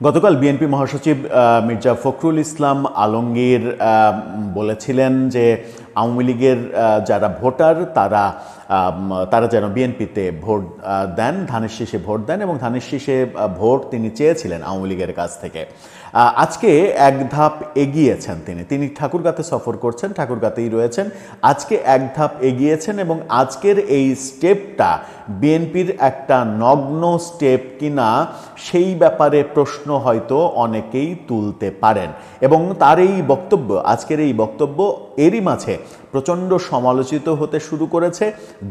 গতকাল বিএনপি মহাসচিব মির্জা ফখরুল ইসলাম আলমগীর বলেছিলেন যে আওয়ামী লীগের যারা ভোটার, তারা তারা যেন বিএনপিতে ভোট দেন, ধানের শীষে ভোট দেন এবং ধানের শীষে ভোট তিনি চেয়েছিলেন আওয়ামী লীগের কাছ থেকে। আজকে এক ধাপ এগিয়েছেন তিনি। তিনি ঠাকুরগাতে সফর করছেন, ঠাকুরগাতেই রয়েছেন। আজকে এক ধাপ এগিয়েছেন এবং আজকের এই স্টেপটা বিএনপির একটা নগ্ন স্টেপ কিনা সেই ব্যাপারে প্রশ্ন হয়তো অনেকেই তুলতে পারেন। এবং তার এই বক্তব্য, আজকের এই বক্তব্য এরই মাঝে প্রচণ্ড সমালোচিত হতে শুরু করেছে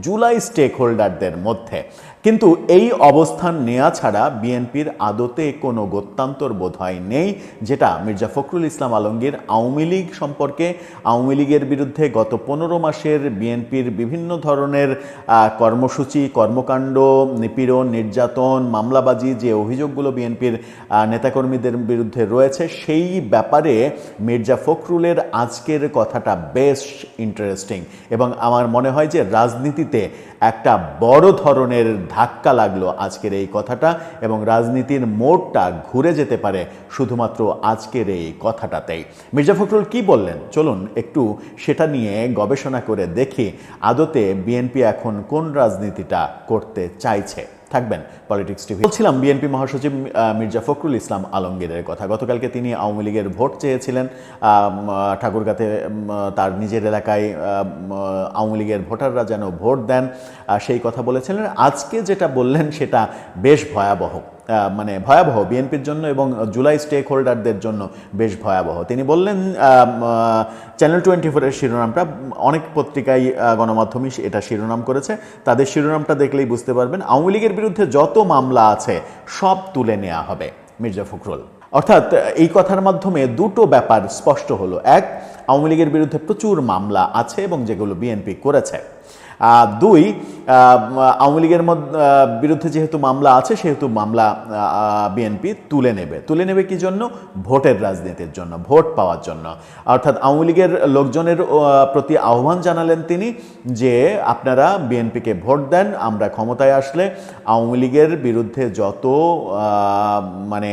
জুলাই স্টেক হোল্ডারদের মধ্যে। কিন্তু এই অবস্থান নেওয়া ছাড়া বিএনপির আদতে কোনো গত্যান্তর বোধ হয় নেই, যেটা মির্জা ফখরুল ইসলাম আলমগীর আওয়ামী লীগ সম্পর্কে, আওয়ামী লীগের বিরুদ্ধে গত পনেরো মাসের বিএনপির বিভিন্ন ধরনের কর্মসূচি, কর্মকাণ্ড, নিপীড়ন, নির্যাতন, মামলাবাজি যে অভিযোগগুলো বিএনপির নেতাকর্মীদের বিরুদ্ধে রয়েছে, সেই ব্যাপারে মির্জা ফখরুলের আজকের কথাটা বেশ ইন্টারেস্টিং এবং আমার মনে হয় যে রাজনীতিতে একটা বড় ধরনের ধাক্কা লাগল আজকের এই কথাটা এবং রাজনীতির মোড়টা ঘুরে যেতে পারে শুধুমাত্র আজকের এই কথাটাতেই। মির্জা ফখরুল কি বললেন? চলুন একটু সেটা নিয়ে গবেষণা করে দেখি আদতে বিএনপি এখন কোন রাজনীতিটা করতে চাইছে। থাকবেন। পলিটিক্স টিভি বলছিলাম বিএনপি মহাসচিব মির্জা ফখরুল ইসলাম আলমগীরের কথা। গতকালকে তিনি আওয়ামী লীগের ভোট চেয়েছিলেন। ঠাকুরগাতে তার নিজের এলাকায় আওয়ামী লীগের ভোটাররা যেন ভোট দেন সেই কথা বলেছিলেন। আজকে যেটা বললেন, সেটা বেশ ভয়াবহ। মানে ভয়াবহ বিএনপির জন্য এবং জুলাই স্টেক হোল্ডারদের জন্য বেশ ভয়াবহ। তিনি বললেন চ্যানেল টোয়েন্টি ফোরের শিরোনামটা অনেক পত্রিকায় গণমাধ্যমই এটা শিরোনাম করেছে। তাদের শিরোনামটা দেখলেই বুঝতে পারবেন, আওয়ামী লীগের বিরুদ্ধে যত মামলা আছে, সব তুলে নেওয়া হবে মির্জা ফখরুল। অর্থাৎ, এই কথার মাধ্যমে দুটো ব্যাপার স্পষ্ট হলো। এক, আওয়ামী লীগের বিরুদ্ধে প্রচুর মামলা আছে এবং যেগুলো বিএনপি করেছে। দুই আওয়ামী লীগের বিরুদ্ধে যেহেতু মামলা আছে, সেহেতু মামলা বিএনপি তুলে নেবে। তুলে নেবে কি জন্য? ভোটের রাজনীতির জন্য, ভোট পাওয়ার জন্য। অর্থাৎ আওয়ামী লীগের লোকজনের প্রতি আহ্বান জানালেন তিনি যে, আপনারা বিএনপিকে ভোট দেন, আমরা ক্ষমতায় আসলে আওয়ামী লীগের বিরুদ্ধে যত মানে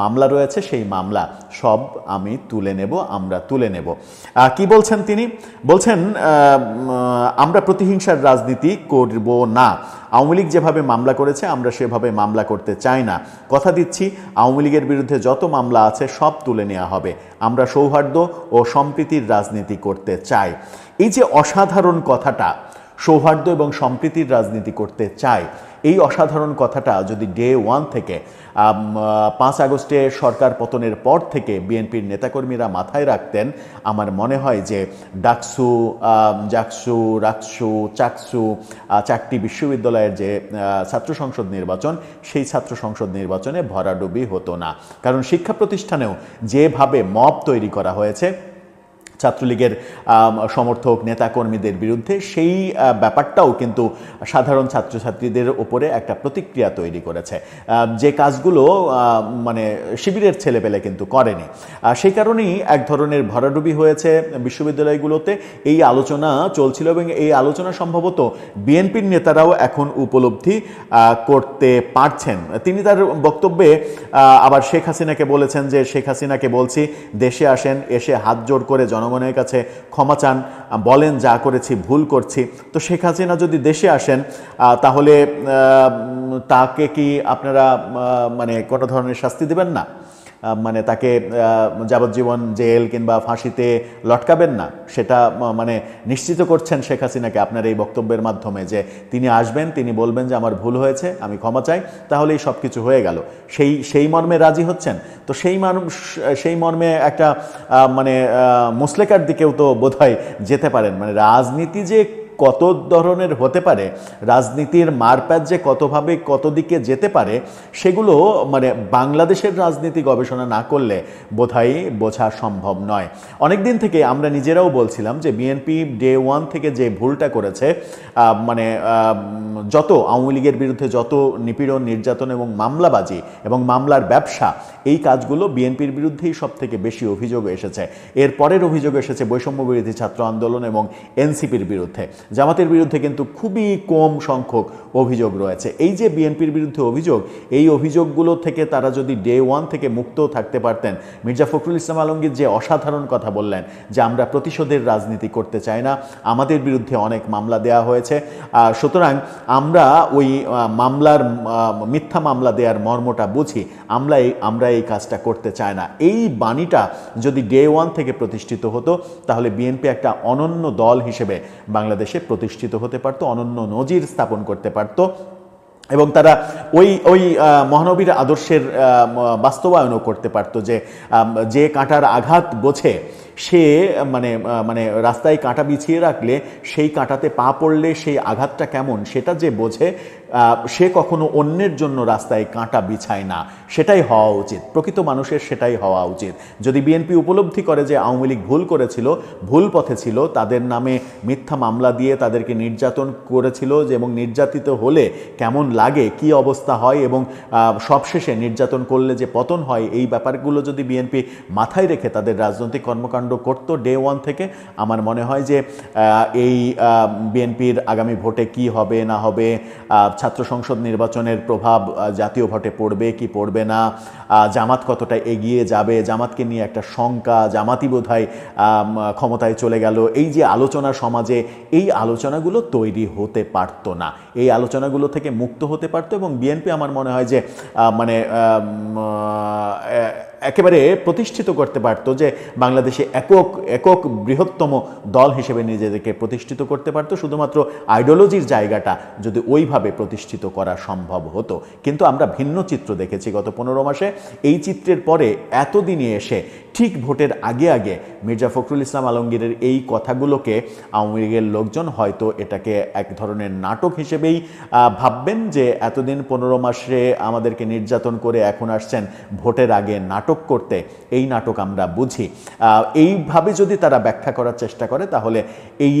মামলা রয়েছে, সেই মামলা সব আমি তুলে নেব, আমরা তুলে নেব। কি বলছেন তিনি? বলছেন আমরা প্রতিহিংসার রাজনীতি করব না। আওয়ামী লীগ যেভাবে মামলা করেছে, আমরা সেভাবে মামলা করতে চাই না। কথা দিচ্ছি, আওয়ামী লীগের বিরুদ্ধে যত মামলা আছে, সব তুলে নেওয়া হবে। আমরা সৌহার্দ্য ও সম্প্রীতির রাজনীতি করতে চাই। এই যে অসাধারণ কথাটা, সৌহার্দ্য এবং সম্প্রীতির রাজনীতি করতে চাই এই অসাধারণ কথাটা যদি ডে ওয়ান থেকে পাঁচ আগস্টে সরকার পতনের পর থেকে বিএনপির নেতাকর্মীরা মাথায় রাখতেন, আমার মনে হয় যে ডাকসু জাকসু, রাকসু, চাকসু চারটি বিশ্ববিদ্যালয়ের যে ছাত্র সংসদ নির্বাচন, সেই ছাত্র সংসদ নির্বাচনে ভরাডুবি হতো না। কারণ শিক্ষা প্রতিষ্ঠানেও যেভাবে মব তৈরি করা হয়েছে ছাত্রলীগের সমর্থক নেতাকর্মীদের বিরুদ্ধে সেই ব্যাপারটাও কিন্তু সাধারণ ছাত্রছাত্রীদের ওপরে একটা প্রতিক্রিয়া তৈরি করেছে। যে কাজগুলো মানে শিবিরের ছেলেপেলে কিন্তু করেনি। সেই কারণেই এক ধরনের ভরাডুবি হয়েছে বিশ্ববিদ্যালয়গুলোতে। এই আলোচনা চলছিল এবং এই আলোচনা সম্ভবত বিএনপির নেতারাও এখন উপলব্ধি করতে পারছেন। তিনি তার বক্তব্যে আবার শেখ হাসিনাকে বলেছেন যে, শেখ হাসিনাকে বলছি, দেশে আসেন, এসে হাত জোড় করে জনগণের কাছে ক্ষমা চান, বলেন যা করেছি, ভুল করছি। তো শেখ হাসিনা যদি দেশে আসেন তাহলে তাকে কি আপনারা মানে কোনো ধরনের শাস্তি দেবেন না? মানে তাকে যাবজ্জীবন জেল কিংবা ফাঁসিতে লটকাবেন না, সেটা মানে নিশ্চিত করছেন শেখ হাসিনাকে আপনার এই বক্তব্যের মাধ্যমে যে তিনি আসবেন, তিনি বলবেন যে আমার ভুল হয়েছে, আমি ক্ষমা চাই, তাহলেই সব কিছু হয়ে গেল। সেই সেই মর্মে রাজি হচ্ছেন? তো সেই মানুষ সেই মর্মে একটা মানে মুসলেকার দিকেও তো বোধহয় যেতে পারেন। মানে রাজনীতি যে কত ধরনের হতে পারে, রাজনীতির মারপ্যাচ যে কতভাবে কত দিকে যেতে পারে, সেগুলো মানে বাংলাদেশের রাজনীতি গবেষণা না করলে বোধহয় বোঝা সম্ভব নয়। অনেক দিন থেকে আমরা নিজেরাও বলছিলাম যে বিএনপি ডে ওয়ান থেকে যে ভুলটা করেছে মানে যত আওয়ামী লীগের বিরুদ্ধে যত নিপীড়ন, নির্যাতন এবং মামলাবাজি এবং মামলার ব্যবসা, এই কাজগুলো বিএনপির বিরুদ্ধেই সব থেকে বেশি অভিযোগ এসেছে। এর পরের অভিযোগ এসেছে বৈষম্য বিরোধী ছাত্র আন্দোলন এবং এনসিপির বিরুদ্ধে। জামাতের বিরুদ্ধে কিন্তু খুবই কম সংখ্যক অভিযোগ রয়েছে। এই যে বিএনপির বিরুদ্ধে অভিযোগ, এই অভিযোগগুলো থেকে তারা যদি ডে ওয়ান থেকে মুক্ত থাকতে পারতেন, মির্জা ফখরুল ইসলাম আলমগীর যে অসাধারণ কথা বললেন যে আমরা প্রতিশোধের রাজনীতি করতে চাই না, আমাদের বিরুদ্ধে অনেক মামলা দেওয়া হয়েছে। সুতরাং আমরা ওই মামলার মিথ্যা মামলা দেওয়ার মর্মটা বুঝি, আমরা এই আমরা এই কাজটা করতে চাই না। এই বাণীটা যদি ডে ওয়ান থেকে প্রতিষ্ঠিত হতো, তাহলে বিএনপি একটা অনন্য দল হিসেবে বাংলাদেশে প্রতিষ্ঠিত হতে পারতো, অনন্য নজির স্থাপন করতে পারতো এবং তারা ওই ওই মহানবীর আদর্শের বাস্তবায়নও করতে পারতো যে যে কাঁটার আঘাত গোছে সে মানে মানে রাস্তায় কাঁটা বিছিয়ে রাখলে সেই কাঁটাতে পা পড়লে সেই আঘাতটা কেমন সেটা যে বোঝে সে কখনো অন্যের জন্য রাস্তায় কাঁটা বিছায় না। সেটাই হওয়া উচিত। প্রকৃত মানুষের সেটাই হওয়া উচিত। যদি বিএনপি উপলব্ধি করে যে আওয়ামী লীগ ভুল করেছিল, ভুল পথে ছিল, তাদের নামে মিথ্যা মামলা দিয়ে তাদেরকে নির্যাতন করেছিল যে এবং নির্যাতিত হলে কেমন লাগে, কি অবস্থা হয় এবং সবশেষে নির্যাতন করলে যে পতন হয়, এই ব্যাপারগুলো যদি বিএনপি মাথায় রেখে তাদের রাজনৈতিক কর্মকাণ্ড করতো ডে ওয়ান থেকে, আমার মনে হয় যে এই বিএনপির আগামী ভোটে কি হবে, না হবে ছাত্র সংসদ নির্বাচনের প্রভাব জাতীয় ভোটে পড়বে কি পড়বে না জামাত কতটা এগিয়ে যাবে, জামাতকে নিয়ে একটা শঙ্কা জামাতি বোধহয় ক্ষমতায় চলে গেল। এই যে আলোচনা সমাজে, এই আলোচনাগুলো তৈরি হতে পারতো না। এই আলোচনাগুলো থেকে মুক্ত হতে পারতো এবং বিএনপি আমার মনে হয় যে মানে একেবারে প্রতিষ্ঠিত করতে পারতো যে বাংলাদেশে একক একক বৃহত্তম দল হিসেবে নিজেদেরকে প্রতিষ্ঠিত করতে পারতো, শুধুমাত্র আইডিওলজির জায়গাটা যদি ওইভাবে প্রতিষ্ঠিত করা সম্ভব হতো। কিন্তু আমরা ভিন্ন চিত্র দেখেছি গত পনেরো মাসে। এই চিত্রের পরে এতদিনে এসে ঠিক ভোটের আগে আগে মির্জা ফখরুল ইসলাম আলমগীরের এই কথাগুলোকে আওয়ামী লীগের লোকজন হয়তো এটাকে এক ধরনের নাটক হিসেবেই ভাববেন যে এতদিন পনেরো মাসে আমাদেরকে নির্যাতন করে এখন আসছেন ভোটের আগে নাটক করতে এই নাটক আমরা বুঝি। এইভাবে যদি তারা ব্যাখ্যা করার চেষ্টা করে তাহলে এই